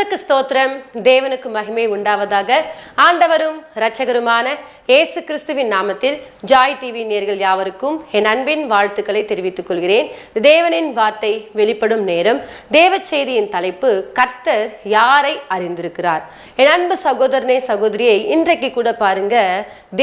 கர்த்தருக்கு ஸ்தோத்திரம். தேவனுக்கு மகிமை உண்டாவதாக. ஆண்டவரும் இரட்சகருமான இயேசு கிறிஸ்துவின் நாமத்தில் ஜாய் டிவி நேர்கள் யாவருக்கும் என் அன்பின் வாழ்த்துக்களை தெரிவித்துக் கொள்கிறேன். தேவனின் வார்த்தை வெளிப்படும் நேரம். தேவ செய்தியின் தலைப்பு கர்த்தர் யாரை அறிந்திருக்கிறார்? என் அன்பு சகோதரனே சகோதரியை இன்றைக்கு கூட பாருங்க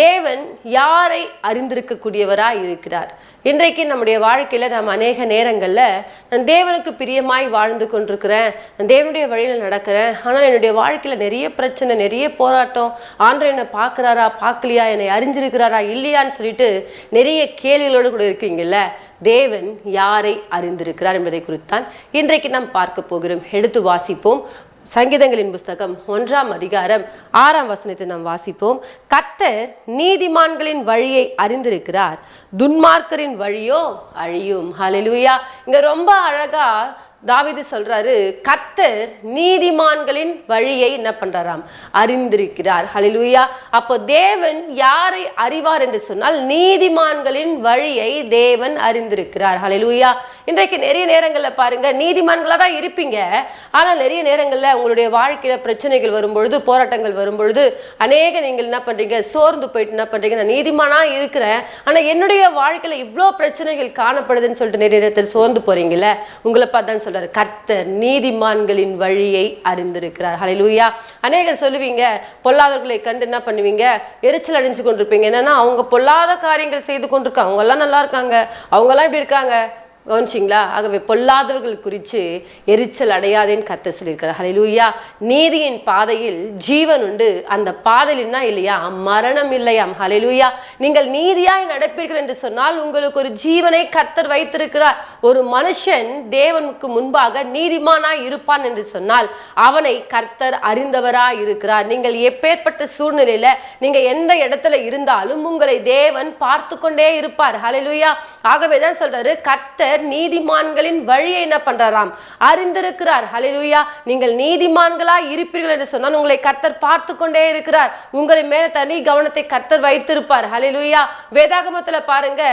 தேவன் யாரை அறிந்திருக்கக்கூடியவராய் இருக்கிறார்? இன்றைக்கு நம்முடைய வாழ்க்கையில் நாம் அநேக நேரங்களில் நான் தேவனுக்கு பிரியமாய் வாழ்ந்து கொண்டிருக்கிறேன். நான் தேவனுடைய வழியில் நடக்கிறேன். ஆனால் என்னுடைய வாழ்க்கையில் நிறைய பிரச்சனை நிறைய போராட்டம். ஆண்டவர் என்னை பார்க்குறாரா பார்க்கலையா? என்னை அறிஞ்சிருக்கிறாரா இல்லையான்னு சொல்லிட்டு நிறைய கேள்விகளோடு கூட இருக்கீங்கல்ல? தேவன் யாரை அறிந்திருக்கிறார் என்பதை குறித்தான் இன்றைக்கு நாம் பார்க்க போகிறோம். எடுத்து வாசிப்போம். சங்கீதங்களின் புஸ்தகம் ஒன்றாம் அதிகாரம் ஆறாம் வசனத்தை நாம் வாசிப்போம். கத்தர் நீதிமான்களின் வழியை அறிந்திருக்கிறார். துன்மார்க்கரின் வழியோ அழியும். ஹalleluya இங்க ரொம்ப அழகா தாவிது சொல்றாரு கத்தர் நீதிமான்களின் வழியை என்ன பண்றாராம்? அறிந்திருக்கிறார். ஹலிலுயா அப்போ தேவன் யாரை அறிவார் என்று சொன்னால் நீதிமான்களின் வழியை தேவன் அறிந்திருக்கிறார். ஹலிலுயா இன்றைக்கு நிறைய நேரங்களில் பாருங்க நீதிமான்களா தான் இருப்பீங்க. ஆனால் நிறைய நேரங்கள்ல உங்களுடைய வாழ்க்கையில பிரச்சனைகள் வரும்பொழுது போராட்டங்கள் வரும்பொழுது அநேக நீங்கள் என்ன பண்றீங்க? சோர்ந்து போயிட்டு என்ன பண்றீங்க? நான் நீதிமானா இருக்கிறேன். ஆனா என்னுடைய வாழ்க்கையில இவ்வளோ பிரச்சனைகள் காணப்படுதுன்னு சொல்லிட்டு நிறைய நேரத்தில் சோர்ந்து போறீங்கல்ல? உங்களை பார்த்தா சொல்றாரு. கர்த்தர் நீதிமான்களின் வழியை அறிந்திருக்கிறார். ஹalleluya அநேகர் சொல்லுவீங்க பொல்லாதவர்களை கண்டு என்ன பண்ணுவீங்க? எரிச்சல் அடைஞ்சு கொண்டிருப்பீங்க. என்னன்னா அவங்க பொல்லாத காரியங்கள் செய்து கொண்டிருக்காங்க அவங்க எல்லாம் நல்லா இருக்காங்க. அவங்க எல்லாம் இப்படி இருக்காங்க? கவனிச்சிங்களா? ஆகவே பொல்லாதவர்கள் குறித்து எரிச்சல் அடையாதேன்னு கத்த சொல்லியிருக்கிறார் ஹலிலூயா நீதியின் பாதையில் ஜீவன் உண்டு. அந்த பாதையில் இல்லையா? மரணம் இல்லையாம். ஹலிலூயா நீங்கள் நீதியாய் நடப்பீர்கள் என்று சொன்னால் உங்களுக்கு ஒரு ஜீவனை கர்த்தர் வைத்திருக்கிறார். ஒரு மனுஷன் தேவனுக்கு முன்பாக நீதிமானாய் இருப்பான் என்று சொன்னால் அவனை கர்த்தர் அறிந்தவராய் இருக்கிறார். நீங்கள் எப்பேற்பட்ட சூழ்நிலையில நீங்க எந்த இடத்துல இருந்தாலும் உங்களை தேவன் பார்த்து கொண்டே இருப்பார். ஹalleluya ஆகவே தான் சொல்றாரு கர்த்தர் நீதிமான்களின் வழியை என்ன பண்றாராம்? அறிந்திருக்கிறார். ஹலிலுயா நீங்கள் நீதிமான்களா இருப்பீர்கள் என்று சொன்னால் உங்களை கர்த்தர் பார்த்து கொண்டே இருக்கிறார். உங்களை மேல தனி கவனத்தை கர்த்தர் வைத்திருப்பார். ஹலிலுயா வேதாகமத்துல பாருங்க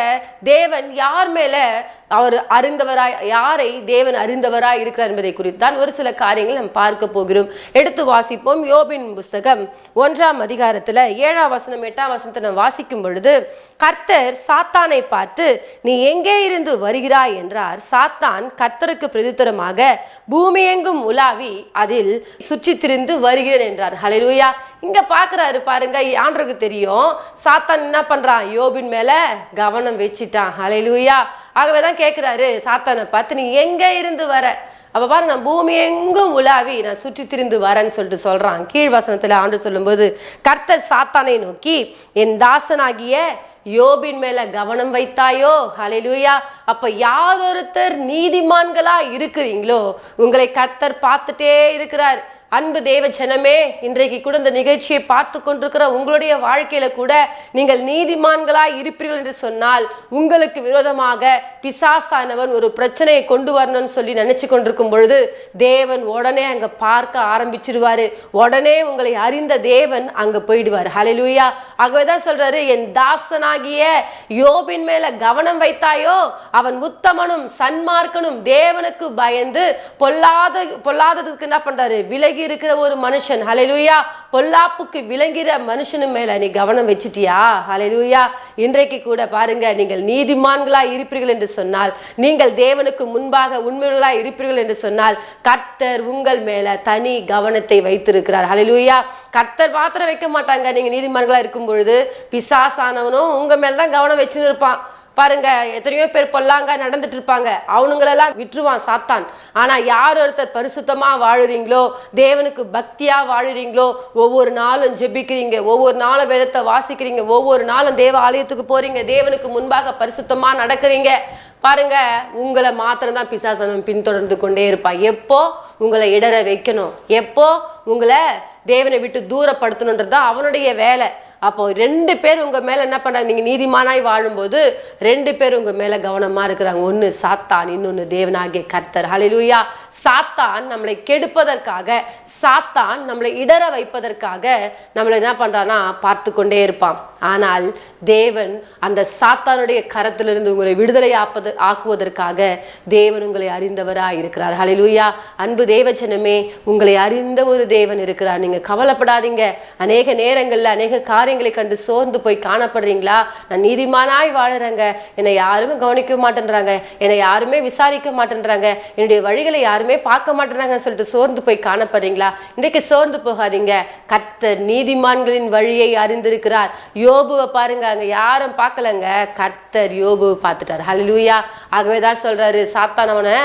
தேவன் யார் மேல அவர் அறிந்தவராய் யாரை தேவன் அறிந்தவராய் இருக்கிறார் என்பதை குறித்து தான் ஒரு சில காரியங்கள் நாம் பார்க்க போகிறோம். எடுத்து வாசிப்போம். யோபின் புஸ்தகம் ஒன்றாம் அதிகாரத்தில் ஏழாம் வசனம் எட்டாம் வசனத்தை நாம் வாசிக்கும் பொழுது கர்த்தர் சாத்தானை பார்த்து நீ எங்கே இருந்து வருகிறாய்? என்றார். சாத்தான் கர்த்தருக்கு பிரதித்தரமாக பூமியெங்கும் உலாவி அதில் சுற்றி திரிந்து வருகிறேன் என்றார். ஹலெலூயா இங்க பாக்குறாரு பாருங்க ஆண்டருக்கு தெரியும். சாத்தான் என்ன பண்றான்? யோபின் மேல கவனம் வச்சிட்டான். ஹலெலூயா ஆகவே தான் கேட்குறாரு சாத்தானை பார்த்து நீ எங்கே இருந்து வர? அப்போ பாரு நான் பூமி எங்கும் உலாவி நான் சுற்றி திரிந்து வரேன்னு சொல்லிட்டு சொல்கிறான் கீழ் வசனத்தில் ஆண்டு சொல்லும்போது கர்த்தர் சாத்தானை நோக்கி என் தாசனாகிய யோபின் மேல கவனம் வைத்தாயோ? ஹலெலுயா அப்ப யாதொருத்தர் நீதிமான்களா இருக்கிறீங்களோ உங்களை கர்த்தர் பார்த்துட்டே இருக்கிறார். அன்பு தேவ ஜனமே இன்றைக்கு கூட இந்த நிகழ்ச்சியை பார்த்து கொண்டிருக்கிற உங்களுடைய வாழ்க்கையில கூட நீங்கள் நீதிமான்களாய் இருப்பீர்கள் என்று சொன்னால் உங்களுக்கு விரோதமாக பிசாசானவன் ஒரு பிரச்சனையை கொண்டு வரணும்னு சொல்லி நினைச்சு கொண்டிருக்கும் பொழுது தேவன் உடனே அங்க பார்க்க ஆரம்பிச்சிருவாரு. உடனே உங்களை அறிந்த தேவன் அங்க போயிடுவார். ஹalleluya ஆகவே தான் சொல்றாரு என் தாசனாகிய யோபின் மேல கவனம் வைத்தாயோ அவன் உத்தமனும் சன்மார்க்கனும் தேவனுக்கு பயந்து பொல்லாத பொல்லாததுக்கு என்ன பண்றாரு? விலகி இருக்கிற ஒரு மனுஷன். ஹலெலுயா பொல்லாப்புக்கு விளங்குகிற மனுஷனு மேல நீ கவனம் வச்சிட்டியா? ஹலெலுயா இன்றைக்கு கூட பாருங்க நீங்கள் நீதிமான்களா இருப்பீர்கள் என்று சொன்னால் நீங்கள் தேவனுக்கு முன்பாக உண்மைகளா இருப்பீர்கள் என்று சொன்னால் கர்த்தர் உங்கள் மேல தனி கவனத்தை வைத்திருக்கிறார். ஹலெலுயா கர்த்தர் பாத்திரம் வைக்க மாட்டாங்க. நீங்க நீதிமான்களா இருக்கும் பொழுது பிசாசானவனும் உங்க மேல தான் கவனம் வச்சுன்னு இருப்பான் பாருங்க எத்தனையோ பேர் பொல்லாங்க நடந்துட்டு இருப்பாங்க. அவனுங்களெல்லாம் விட்டுருவான் சாத்தான். ஆனா யார் ஒருத்தர் பரிசுத்தமா வாழுறீங்களோ தேவனுக்கு பக்தியா வாழுறீங்களோ ஒவ்வொரு நாளும் ஜெபிக்கிறீங்க ஒவ்வொரு நாளும் வேதத்தை வாசிக்கிறீங்க ஒவ்வொரு நாளும் தேவ ஆலயத்துக்கு போறீங்க தேவனுக்கு முன்பாக பரிசுத்தமா நடக்கிறீங்க. பாருங்க உங்களை மாத்திரம்தான் பிசாசனம் பின்தொடர்ந்து கொண்டே இருப்பான். எப்போ உங்களை இடர வைக்கணும்? எப்போ உங்களை தேவனை விட்டு தூரப்படுத்தணுன்றது தான் அவனுடைய வேலை. அப்போ ரெண்டு பேர் உங்க மேல என்ன பண்றாங்க? நீங்க நீதிமானாய் வாழும்போது ரெண்டு பேர் உங்க மேல கவனமா இருக்கிறாங்க. ஒன்னு சாத்தான் இன்னொன்னு தேவனாகிய கர்த்தர். ஹலிலூயா சாத்தான் நம்மளை கெடுப்பதற்காக சாத்தான் நம்மளை இடற வைப்பதற்காக நம்மளை என்ன பண்றான்னா பார்த்து கொண்டே இருப்பான். ஆனால் தேவன் அந்த சாத்தானுடைய கரத்திலிருந்து உங்களை விடுதலை ஆப்பது ஆக்குவதற்காக தேவன் உங்களை அறிந்தவராய் இருக்கிறார். ஹலிலூயா அன்பு தேவஜனமே உங்களை அறிந்த ஒரு தேவன் இருக்கிறார். நீங்க கவலைப்படாதீங்க. அநேக நேரங்களில் அநேக காரியங்களை கண்டு சோர்ந்து போய் காணப்படுறீங்களா? நான் நீதிமானாய் வாழுறேங்க. என்னை யாருமே கவனிக்க மாட்டேன்றாங்க. என்னை யாருமே விசாரிக்க மாட்டேன்றாங்க. என்னுடைய வழிகளை யாருமே பார்க்க மாட்டேறாங்கன்னு சொல்லிட்டு சோர்ந்து போய் காணப்படுறீங்களா? இன்றைக்கு சோர்ந்து போகாதீங்க. கர்த்தர் நீதிமான்களின் வழியை அறிந்திருக்கிறார். யோபுவை பாருங்க அங்க யாரும் பார்க்கலங்க. கர்த்தர் யோபுவை பார்த்துட்டார். ஹalleluya ஆகவே தான் சொல்றாரு சாத்தானவனை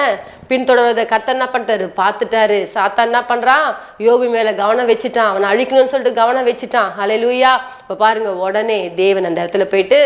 பின்தொடர்வதை கத்த என்ன பண்ணிட்டாரு? பார்த்துட்டாரு. சாத்தா என்ன பண்ணுறான் யோபு மேலே கவனம் வச்சுட்டான். அவனை அழிக்கணும்னு சொல்லிட்டு கவனம் வச்சுட்டான். ஹலெலூயா இப்போ பாருங்கள் உடனே தேவன் அந்த இடத்துல போயிட்டு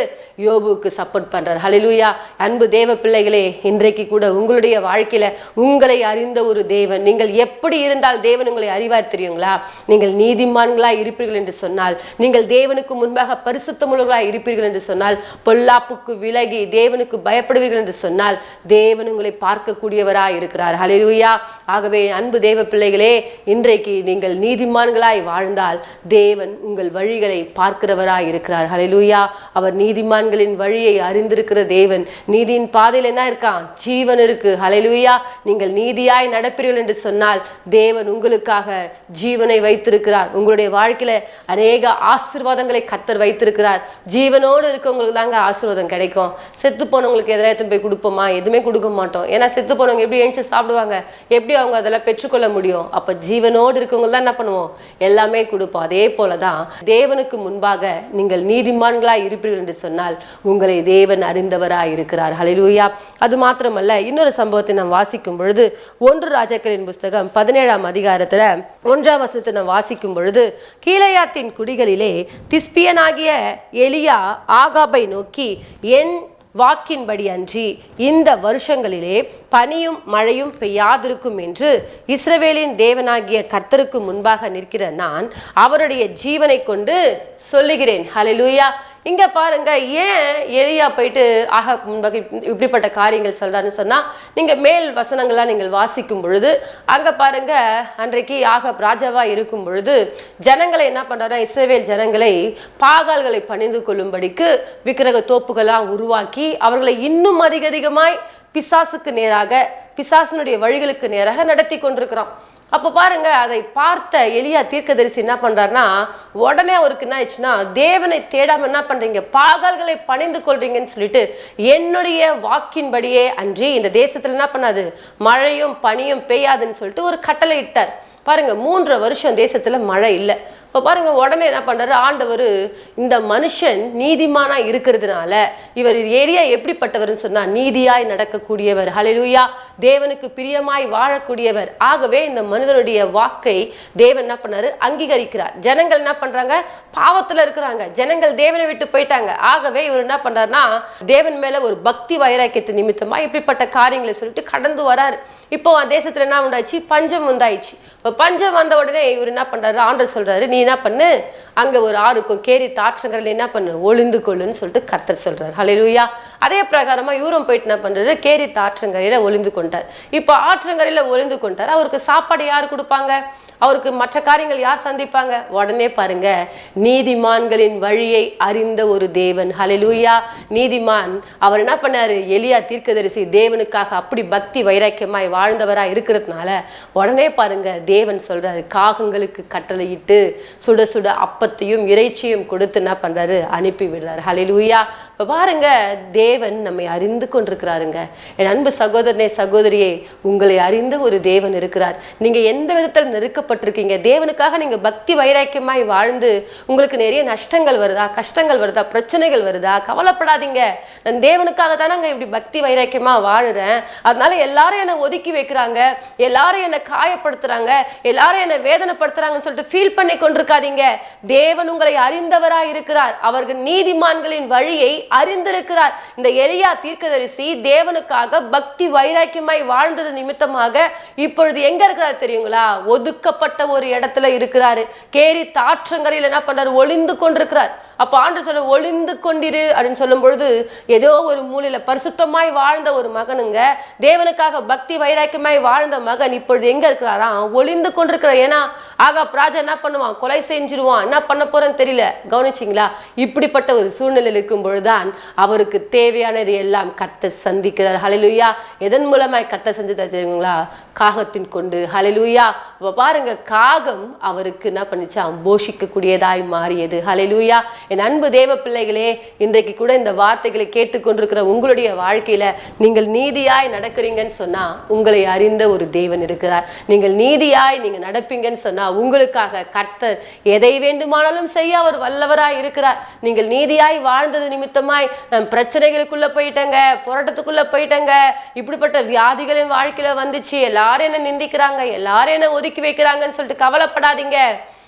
யோபுவுக்கு சப்போர்ட் பண்ணுறார் ஹலெலூயா அன்பு தேவ பிள்ளைகளே இன்றைக்கு கூட உங்களுடைய வாழ்க்கையில் உங்களை அறிந்த ஒரு தேவன். நீங்கள் எப்படி இருந்தால் தேவன் உங்களை அறிவார் தெரியுங்களா? நீங்கள் நீதிமான்களாக இருப்பீர்கள் என்று சொன்னால் நீங்கள் தேவனுக்கு முன்பாக பரிசுத்தமுள்ளவர்களாய் இருப்பீர்கள் என்று சொன்னால் பொல்லாப்புக்கு விலகி தேவனுக்கு பயப்படுவீர்கள் என்று சொன்னால் தேவன் உங்களை பார்க்கக்கூடியவராய் இருக்கிறார். ஹலிலூயா ஆகவே அன்பு தேவ பிள்ளைகளே இன்றைக்கு நீங்கள் நீதிமான்களாய் வாழ்ந்தால் தேவன் உங்கள் வழிகளை பார்க்கிறவராய் இருக்கிறார். ஹலிலூயா அவர் நீதிமான்களின் வழியை அறிந்திருக்கிற தேவன். நீதியின் பாதையில் என்ன இருக்கான் ஜீவன் இருக்கு. ஹலிலூயா நீங்கள் நீதியாய் நடப்பீர்கள் என்று சொன்னால் தேவன் உங்களுக்காக ஜீவனை வைத்திருக்கிறார். உங்களுடைய வாழ்க்கையில அநேக ஆசிர்வாதங்களை கத்தர் வைத்திருக்கிறார். ஜீவனோடு இருக்கவங்களுக்கு தாங்க ஆசீர்வாதம் கிடைக்கும். செத்து போனவங்களுக்கு எதனா எடுத்துன்னு போய் கொடுப்போமா? எதுவுமே கொடுக்க மாட்டோம். ஏன்னா செத்து போனவங்க எப்படி எழுந்து சாப்பிடுவாங்க. எப்படி அவங்க அதெல்லாம் பெற்றுக்கொள்ள முடியும்? அப்ப ஜீவனோடு இருக்கவங்க தான் என்ன பண்ணுவோம்? எல்லாமே கொடுப்போம். அதே போலதான் தேவனுக்கு முன்பாக நீங்கள் நீதிமான்களாய் இருப்பீர்கள் என்று சொன்னால் உங்களை தேவன் அறிந்தவராய் இருக்கிறார். ஹலிலூயா அது மாத்திரமல்ல இன்னொரு சம்பவத்தை நாம் வாசிக்கும் பொழுது ஒன்று ராஜாக்களின் புஸ்தகம் பதினேழாம் அதிகாரத்துல ஒன்றாம் வசத்தை நாம் வாசிக்கும் பொழுது கீழையாத்தின் குடிகளிலே திஸ்பியனாகிய எலியா ஆகாபை நோக்கி என் வாக்கின்படி அன்றி இந்த வருஷங்களிலே பனியும் மழையும் பெய்யாதிருக்கும் என்று இஸ்ரவேலின் தேவனாகிய கர்த்தருக்கு முன்பாக நிற்கிற நான் அவருடைய ஜீவனை கொண்டு சொல்லுகிறேன். ஹalleluya இங்கே பாருங்க ஏன் எலியா போயிட்டு ஆக முன்பாக இப்படிப்பட்ட காரியங்கள் சொல்கிறான்னு சொன்னால் நீங்கள் மேல் வசனங்கள்லாம் நீங்கள் வாசிக்கும் பொழுது அங்கே பாருங்க அன்றைக்கு ஆக ராஜாவாக இருக்கும் பொழுது ஜனங்களை என்ன பண்றாருன்னா இஸ்ரேவேல் ஜனங்களை பாகால்களை பணிந்து கொள்ளும்படிக்கு விக்கிரக தோப்புகளாக உருவாக்கி அவர்களை இன்னும் அதிக அதிகமாய் பிசாசுக்கு நேராக பிசாசினுடைய வழிகளுக்கு நேராக நடத்தி கொண்டிருக்கிறான். அப்போ பாருங்க அதை பார்த்த எலியா தீர்க்கதரிசி என்ன பண்றாருன்னா உடனே அவருக்கு என்ன ஆயிடுச்சுன்னா தேவனை தேடாம என்ன பண்றீங்க பாகல்களை பணிந்து கொள்றீங்கன்னு சொல்லிட்டு என்னுடைய வாக்கின்படியே அன்றி இந்த தேசத்துல என்ன பண்ணாது மழையும் பனியும் பெய்யாதுன்னு சொல்லிட்டு ஒரு கட்டளை இட்டார். பாருங்க மூன்று வருஷம் தேசத்துல மழை இல்லை. இப்போ பாருங்க உடனே என்ன பண்ணுறாரு ஆண்டவர் இந்த மனுஷன் நீதிமானா இருக்கிறதுனால இவர் ஏரியா எப்படிப்பட்டவர்னு சொன்னால் நீதியாய் நடக்கக்கூடியவர். ஹலெலுயா தேவனுக்கு பிரியமாய் வாழக்கூடியவர். ஆகவே இந்த மனிதனுடைய வாக்கை தேவன் என்ன பண்ணாரு? அங்கீகரிக்கிறார். ஜனங்கள் என்ன பண்றாங்க? பாவத்தில் இருக்கிறாங்க. ஜனங்கள் தேவனை விட்டு போயிட்டாங்க. ஆகவே இவர் என்ன பண்றாருன்னா தேவன் மேலே ஒரு பக்தி வைராக்கியத்து நிமித்தமாக இப்படிப்பட்ட காரியங்களை சொல்லிட்டு கடந்து வராரு. இப்போ தேசத்துல என்ன உண்டாச்சு பஞ்சம் உண்டாயிடுச்சு. இப்போ பஞ்சம் வந்த உடனே இவர் என்ன பண்றாரு? ஆண்டர் சொல்றாரு நீ என்ன பண்ணு? அங்க ஒரு ஆறுக்கும் கேரி தாற்றங்கரையில் என்ன பண்ணு? ஒளிந்து கொள்ளுன்னு சொல்லிட்டு கர்த்தர் சொல்றாரு. ஹலெலுயா அதே பிரகாரமா இவரும் போயிட்டு என்ன பண்றாரு? கேரி தாற்றங்கரையில ஒளிந்து கொண்டார். இப்போ ஆற்றங்கரையில ஒளிந்து கொண்டார். அவருக்கு சாப்பாடு யார் கொடுப்பாங்க? அவருக்கு மற்ற காரியங்கள் யார் சந்திப்பாங்க? உடனே பாருங்க. நீதிமான்களின் வழியை அறிந்த ஒரு தேவன். ஹலலூயா நீதிமான் அவர் என்ன பண்ணாரு? எலியா தீர்க்கதரிசி தேவனுக்காக அப்படி பக்தி வைராக்கியமாய் வாழ்ந்தவரா இருக்கிறதுனால உடனே பாருங்க தேவன் சொல்றாரு காகங்களுக்கு கட்டளையிட்டு சுட சுட அப்பத்தையும் இறைச்சியும் கொடுத்து என்ன பண்றாரு? அனுப்பி விடுறாரு. ஹலலூயா இப்போ பாருங்க தேவன் நம்மை அறிந்து கொண்டிருக்கிறாருங்க. என் அன்பு சகோதரனே சகோதரியே உங்களை அறிந்த ஒரு தேவன் இருக்கிறார். நீங்க எந்த விதத்தில் நெருக்கப்பட்டிருக்கீங்க? தேவனுக்காக நீங்க பக்தி வைராக்கியமாய் வாழ்ந்து உங்களுக்கு நிறைய நஷ்டங்கள் வருதா? கஷ்டங்கள் வருதா? பிரச்சனைகள் வருதா? கவலைப்படாதீங்க. நான் தேவனுக்காக தானங்க இப்படி பக்தி வைராக்கியமாக வாழுறேன். அதனால எல்லாரும் என்னை ஒதுக்கி வைக்கிறாங்க. எல்லாரும் என்னை காயப்படுத்துறாங்க. எல்லாரும் என்னை வேதனைப்படுத்துறாங்கன்னு சொல்லிட்டு ஃபீல் பண்ணி கொண்டிருக்காதீங்க. தேவன் உங்களை அறிந்தவராக இருக்கிறார். அவர்கள் நீதிமான்களின் வழியை அறிந்திருக்கிறார். இந்த எலியா தீர்க்கதரிசி தேவனுக்காக பக்தி வைராக்கியமாய் வாழ்ந்தது நிமித்தமாக இப்பொழுது எங்க இருக்கிறார் தெரியுங்களா? ஒதுக்கப்பட்ட ஒரு இடத்துல இருக்கிறாரு. கேரி தாற்றங்கரையில் என்ன பண்றாரு ஒளிந்து கொண்டிருக்கிறார். அப்ப ஆண்டு சொல்ல ஒளிந்து கொண்டிரு அப்படின்னு சொல்லும் பொழுது ஏதோ ஒரு மூலையில பரிசுத்தமாய் வாழ்ந்த ஒரு மகனுங்க தேவனுக்காக பக்தி வைராக்கியமாய் வாழ்ந்த மகன் இப்பொழுது எங்க இருக்கிறாராம் ஒளிந்து கொண்டிருக்கிறார். ஏன்னா ஆகா ராஜா என்ன பண்ணுவான்? கொலை செஞ்சிருவான். என்ன பண்ண போறேன்னு தெரியல. கவனிச்சிங்களா? இப்படிப்பட்ட ஒரு சூழ்நிலையில் இருக்கும் தான் அவருக்கு தேவையானது எல்லாம் கத்த சந்திக்கிறார். ஹalleluya. எதன் மூலமாய் கத்த செஞ்சதா தெரியுங்களா? காகத்தின் கொண்டு. ஹalleluya. அப்ப பாருங்க காகம் அவருக்கு என்ன பண்ணிச்சான் போஷிக்கக்கூடியதாய் மாறியது. ஹalleluya. என் அன்பு தேவ பிள்ளைகளே இன்றைக்கு கூட இந்த வார்த்தைகளை கேட்டுக்கொண்டிருக்கிற உங்களுடைய வாழ்க்கையில நீங்கள் நீதியாய் நடக்கிறீங்கன்னு சொன்னா உங்களை அறிந்த ஒரு தேவன் இருக்கிறார். நீங்கள் நீதியாய் நீங்க நடப்பீங்கன்னு சொன்னா உங்களுக்காக கர்த்தர் எதை வேண்டுமானாலும் செய்ய அவர் வல்லவராய் இருக்கிறார். நீங்கள் நீதியாய் வாழ்ந்தது நிமித்தம் மூலமாய் பிரச்சனைகளுக்குள்ள போயிட்டேங்க போராட்டத்துக்குள்ள போயிட்டேங்க. இப்படிப்பட்ட வியாதிகளின் வாழ்க்கையில வந்துச்சு. எல்லாரும் என்ன நிந்திக்கிறாங்க? எல்லாரும் என்ன ஒதுக்கி வைக்கிறாங்கன்னு சொல்லிட்டு கவலைப்படாதீங்க.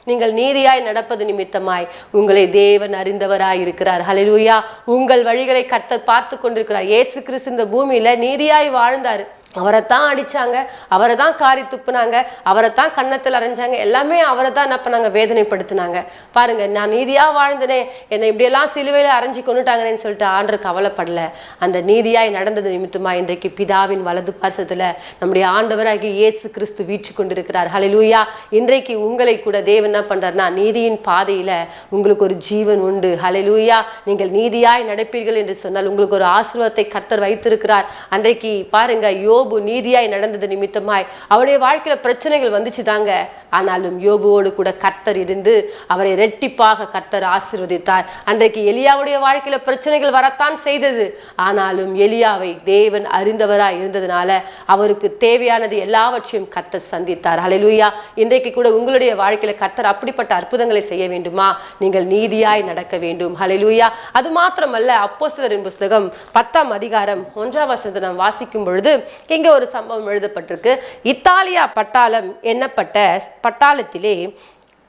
நீங்கள் நீதியாய் நடப்பது நிமித்தமாய். உங்களை தேவன் அறிந்தவராய் இருக்கிறார். ஹலிலூயா உங்கள் வழிகளை கத்த பார்த்து கொண்டிருக்கிறார். இயேசு கிறிஸ்து இந்த பூமியில நீதியாய் வாழ்ந்தார். அவரை தான் அடித்தாங்க அவரை தான் காரி துப்புனாங்க அவரை தான் கன்னத்தில் அரைஞ்சாங்க எல்லாமே அவரை தான் என்ன பண்ணாங்க வேதனைப்படுத்தினாங்க. பாருங்க நான் நீதியாக வாழ்ந்தனே என்னை இப்படியெல்லாம் சிலுவையில் அரைஞ்சி கொண்டுட்டாங்கன்னு சொல்லிட்டு ஆண்டர் கவலைப்படல. அந்த நீதியாய் நடந்தது நிமித்தமா இன்றைக்கு பிதாவின் வலது பாசத்தில் நம்முடைய ஆண்டவராகி இயேசு கிறிஸ்து வீச்சு கொண்டிருக்கிறார். ஹalleluya இன்றைக்கு உங்களை கூட தேவன் என்ன பண்ணுறாருனா நீதியின் பாதையில் உங்களுக்கு ஒரு ஜீவன் உண்டு. ஹalleluya நீங்கள் நீதியாய் நடப்பீர்கள் என்று சொன்னால் உங்களுக்கு ஒரு ஆசீர்வாதத்தை கர்த்தர் வைத்திருக்கிறார். அன்றைக்கு பாருங்க யோபு நீதியாய் நடந்தது நிமித்தமாய் அவருடைய வாழ்க்கையில பிரச்சனைகள் வந்துச்சு தாங்க. ஆனாலும் யோபுவோடு கூட கர்த்தர் இருந்து அவரை ரெட்டிப்பாக கர்த்தர் ஆசிர்வதித்தார். அன்றைக்கு எலியாவுடைய வாழ்க்கையில பிரச்சனைகள் வரத்தான் செய்தது. ஆனாலும் எலியாவை தேவன் அறிந்தவராய் இருந்ததுனால அவருக்கு தேவையானது எல்லாவற்றையும் கர்த்தர் சந்தித்தார். அலையிலுயா இன்றைக்கு கூட உங்களுடைய வாழ்க்கையில கர்த்தர் அப்படிப்பட்ட அற்புதங்களை செய்ய வேண்டுமா? நீங்கள் நீதியாய் நடக்க வேண்டும். ஹalleluya அது மாத்திரமல்ல அப்போஸ்தலரின் புஸ்தகம் பத்தாம் அதிகாரம் ஒன்றாம் வசனத்தை நாம் வாசிக்கும் பொழுது இங்கே ஒரு சம்பவம் எழுதப்பட்டிருக்கு. இத்தாலியா பட்டாளம் எண்ணப்பட்ட பட்டாளத்திலே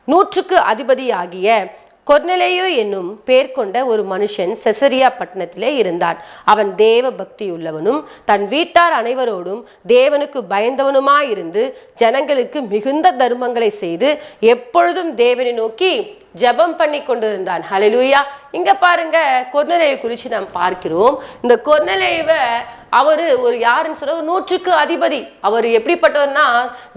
நூற்றுக்கு அதிபதியாகிய கொர்னலேயோ என்னும் பேர் கொண்ட ஒரு மனுஷன் செசரியா பட்டணத்திலே இருந்தான். அவன் தேவ பக்தியுள்ளவனும் தன் வீட்டார் அனைவரோடும் தேவனுக்கு பயந்தவனுமாயிருந்து ஜனங்களுக்கு மிகுந்த தர்மங்களை செய்து எப்பொழுதும் தேவனை நோக்கி ஜெபம் பண்ணி கொண்டிருந்தான். ஹலலூயா இங்க பாருங்க கொர்னலேயை குறித்து நாம் பார்க்கிறோம். இந்த கொர்னலேவை அவர் ஒரு யாருன்னு சொல்ல நூற்றுக்கு அதிபதி. அவர் எப்படிப்பட்டவர்னா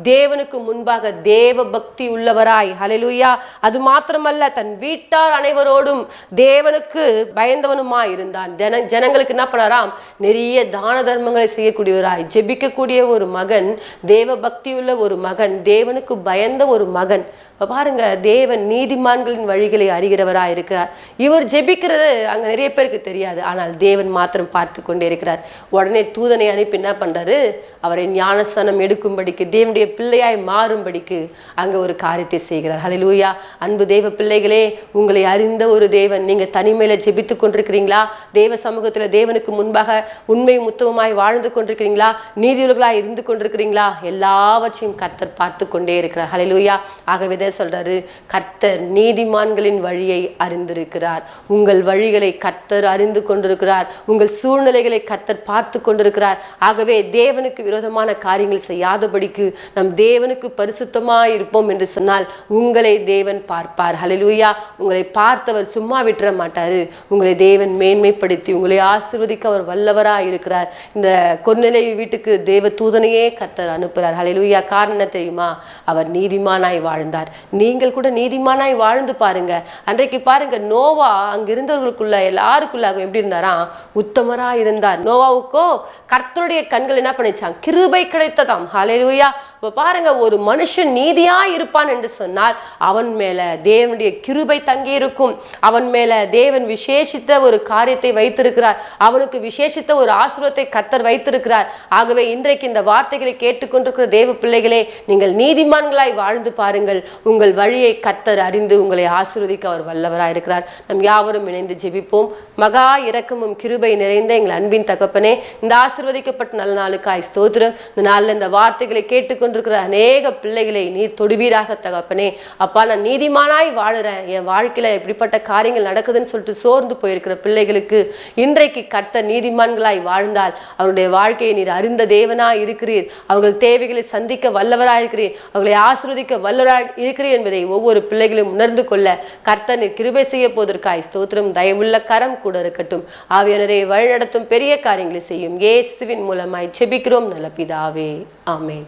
தேவனுக்கு முன்பாக தேவ பக்தி உள்ளவராய். ஹலலூயா அது மாத்திரமல்ல தன் வீட்டார் அனைவரோடும் தேவனுக்கு பயந்தவனுமா இருந்தான். ஜன ஜனங்களுக்கு என்ன பண்ணாராம்? நிறைய தான தர்மங்களை செய்யக்கூடியவராய். ஜெபிக்கக்கூடிய ஒரு மகன் தேவ பக்தி உள்ள ஒரு மகன் தேவனுக்கு பயந்த ஒரு மகன். இப்போ பாருங்க தேவன் நீதிமான்களின் வழிகளை அறிகிறவரா இருக்கிறார் இவர் ஜெபிக்கிறது அங்க நிறைய பேருக்கு தெரியாது. ஆனால் தேவன் மாத்திரம் பார்த்து கொண்டே இருக்கிறார். உடனே தூதனை அனுப்பி என்ன பண்றாரு? அவரை ஞானஸ்தானம் எடுக்கும்படிக்கு தேவனுடைய பிள்ளையாய் மாறும்படிக்கு அங்க ஒரு காரியத்தை செய்கிறார். ஹலிலூயா அன்பு தேவ பிள்ளைகளே உங்களை அறிந்த ஒரு தேவன் நீங்க தனிமையில ஜெபித்து கொண்டிருக்கிறீங்களா? தேவ சமூகத்துல தேவனுக்கு முன்பாக உண்மை முத்தமாய் வாழ்ந்து கொண்டிருக்கிறீங்களா? நீதியுள்ளவர்களாய் இருந்து கொண்டிருக்கிறீங்களா? எல்லாவற்றையும் கத்தர் பார்த்து கொண்டே இருக்கிறார். ஹலிலூயா ஆகவே சொல்றாரு கர்த்தர் நீதிமான்களின் வழியை அறிந்திருக்கிறார். உங்கள் வழிகளை கர்த்தர் அறிந்து கொண்டிருக்கிறார். உங்கள் சூழ்நிலைகளை கர்த்தர் பார்த்து கொண்டிருக்கிறார். ஆகவே தேவனுக்கு விரோதமான காரியங்கள் செய்யாதபடிக்கு நம் தேவனுக்கு பரிசுத்தமாக இருப்போம் என்று சொன்னால் உங்களை தேவன் பார்ப்பார். ஹalleluya உங்களை பார்த்தவர் சும்மா விட்டுற மாட்டாரு. உங்களை தேவன் மேன்மைப்படுத்தி உங்களை ஆசிர்வதிக்க அவர் வல்லவராக இருக்கிறார். இந்த கொர்நிலை வீட்டுக்கு தேவ தூதனையே கர்த்தர் அனுப்புகிறார் ஹalleluya காரணம் தெரியுமா? அவர் நீதிமானாய் வாழ்ந்தார். நீங்கள் கூட நீதிமானாய் வாழ்ந்து பாருங்க. அன்றைக்கு பாருங்க நோவா அங்க இருந்தவர்களுக்குள்ள எல்லாருக்குள்ளாக எப்படி இருந்தாராம்? உத்தமரா இருந்தார். நோவாவுக்கோ கர்த்தருடைய கண்கள் என்ன பண்ணிச்சான் கிருபை கிடைத்ததாம். ஹாலேலூயா இப்போ பாருங்க ஒரு மனுஷன் நீதியா இருப்பான் என்று சொன்னால் அவன் மேல தேவனுடைய கிருபை தங்கி இருக்கும் அவன் மேல தேவன் விசேஷித்த ஒரு காரியத்தை வைத்திருக்கிறார். அவனுக்கு விசேஷித்த ஒரு ஆசிரியத்தை கத்தர் வைத்திருக்கிறார். ஆகவே இன்றைக்கு இந்த வார்த்தைகளை கேட்டுக்கொண்டிருக்கிற தேவ பிள்ளைகளே நீங்கள் நீதிமான்களாய் வாழ்ந்து பாருங்கள். உங்கள் வழியை கத்தர் அறிந்து உங்களை ஆசிர்வதிக்க அவர் வல்லவராய் இருக்கிறார். நம் யாவரும் இணைந்து ஜெபிப்போம். மகா இரக்கமும் கிருபை நிறைந்த எங்கள் அன்பின் தகப்பனே இந்த ஆசிர்வதிக்கப்பட்ட நல்ல நாளுக்காய் ஸ்தோத்திரம். இந்த நாளில் இந்த வார்த்தைகளை கேட்டுக்கொண்டு கொண்டிருக்கிற அநேக பிள்ளைகளை நீர் தொடுவீராக தகப்பனே. அப்பா நான் நீதிமானாய் வாழுறேன் என் வாழ்க்கையில இப்படிப்பட்ட காரியங்கள் நடக்குதுன்னு சொல்லிட்டு சோர்ந்து போயிருக்கிற பிள்ளைகளுக்கு இன்றைக்கு கர்த்த நீதிமான்களாய் வாழ்ந்தால் அவருடைய வாழ்க்கையை நீர் அறிந்த தேவனாய் இருக்கிறீர். அவர்கள் தேவைகளை சந்திக்க வல்லவராய் இருக்கிறீர். அவர்களை ஆசிர்வதிக்க வல்லவராய் இருக்கிறீர் என்பதை ஒவ்வொரு பிள்ளைகளும் உணர்ந்து கொள்ள கர்த்த நீர் கிருபை செய்ய போவதற்காய் ஸ்தோத்திரம் தயவுள்ள கரம் கூட இருக்கட்டும். ஆவியனரை வழிநடத்தும் பெரிய காரியங்களை செய்யும் இயேசுவின் மூலமாய் செபிக்கிறோம் நல்ல பிதாவே. ஆமேன்.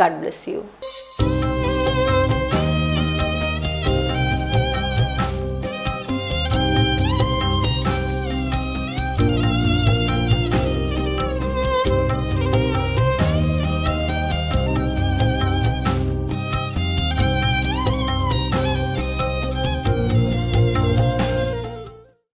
God bless you